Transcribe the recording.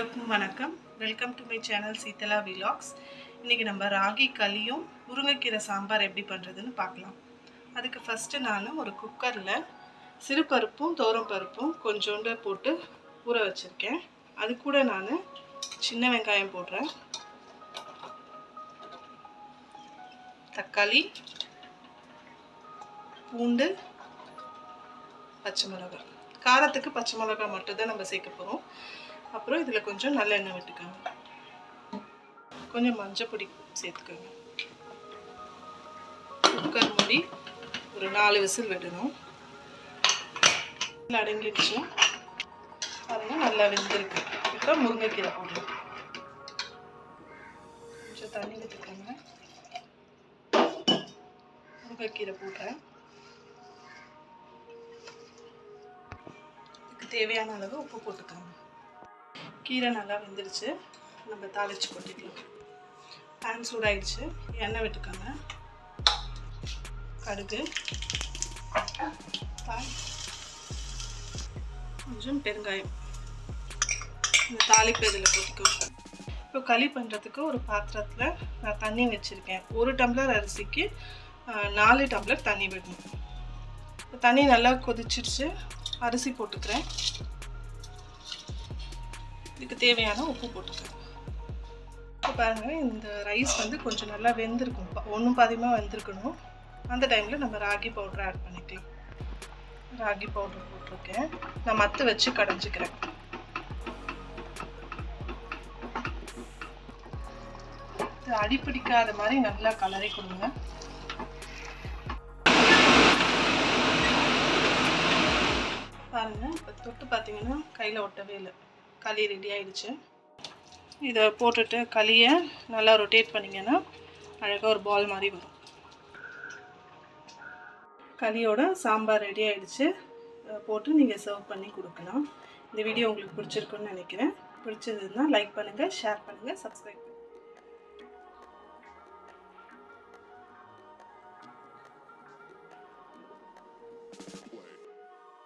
எல்லோருக்கும் வணக்கம். Welcome to my channel Seethala vlogs இன்றைக்கி நம்ம ராகி களியும் முருங்கைக்கீரை சாம்பார் எப்படி பண்ணுறதுன்னு பார்க்கலாம். அதுக்கு ஃபஸ்ட்டு நான் ஒரு குக்கரில் சிறுபருப்பும் தோரம் பருப்பும் கொஞ்சோண்டு போட்டு ஊற வச்சுருக்கேன். அது கூட நான் சின்ன வெங்காயம் போடுறேன். தக்காளி பூண்டு பச்சை மிளகாய். காரத்துக்கு பச்சை மிளகாய் மட்டும்தான் நம்ம சேர்க்க போகிறோம் அப்புறம் இதில் கொஞ்சம் நல்லெண்ணெய் விட்டுக்கோங்க. கொஞ்சம் மஞ்சள் பொடி சேர்த்துக்கோங்க. குக்கர் மூடி ஒரு நாலு விசில் விடணும். அடங்கிடுச்சு. பாருங்க நல்லா வெந்திருக்கு. இப்போ முருங்கைக்கீரை போடணும். கொஞ்சம் தண்ணி விட்டுக்கோங்க. முருங்கைக்கீரை போடுறேன். இதுக்கு தேவையான அளவு உப்பு போட்டுக்கோங்க. கீரை நல்லா வெந்துருச்சு. நம்ம தாளிச்சு கொட்டிக்கலாம். பேன் சூடாயிடுச்சு. எண்ணெய் விட்டுக்கோங்க. கடுகு. தாய் கொஞ்சம் பெருங்காயம். இந்த தாளிப்பு இதில் போட்டுக்கோங்க. இப்போ களி பண்ணுறதுக்கு ஒரு பாத்திரத்தில் நான் தண்ணி வச்சுருக்கேன். ஒரு டம்ளர் அரிசிக்கு நாலு டம்ளர் தண்ணி விடணும். இப்போ தண்ணி நல்லா கொதிச்சிருச்சு. அரிசி போட்டுக்கிறேன். இதுக்கு தேவையான உப்பு போட்டுக்கலாம். இப்போ பாருங்கள் இந்த ரைஸ் வந்து கொஞ்சம் நல்லா வெந்திருக்கும். ஒன்றும் பாதியமாக வெந்திருக்கணும். அந்த டைமில் நம்ம ராகி பவுடர் ஆட் பண்ணிக்கலாம். ராகி பவுடர் போட்டிருக்கேன். நான் மத்து வச்சு கடைஞ்சிக்கிறேன். இது அடிப்பிடிக்காத மாதிரி நல்லா கலரி கொடுங்க. பாருங்க இப்போ தொட்டு பார்த்தீங்கன்னா கையில் ஒட்டவே இல்லை. களி ரெடி ஆகிடுச்சு இதை போட்டுட்டு களியை நல்லா ரொட்டேட் பண்ணிங்கன்னா அழகாக ஒரு பால் மாதிரி வரும். களியோட சாம்பார் ரெடி ஆகிடுச்சு போட்டு நீங்கள் சர்வ் பண்ணி கொடுக்கலாம். இந்த வீடியோ உங்களுக்கு பிடிச்சிருக்குன்னு நினைக்கிறேன். பிடிச்சதுன்னா லைக் பண்ணுங்கள் ஷேர் பண்ணுங்கள் சப்ஸ்கிரைப் பண்ணுங்கள்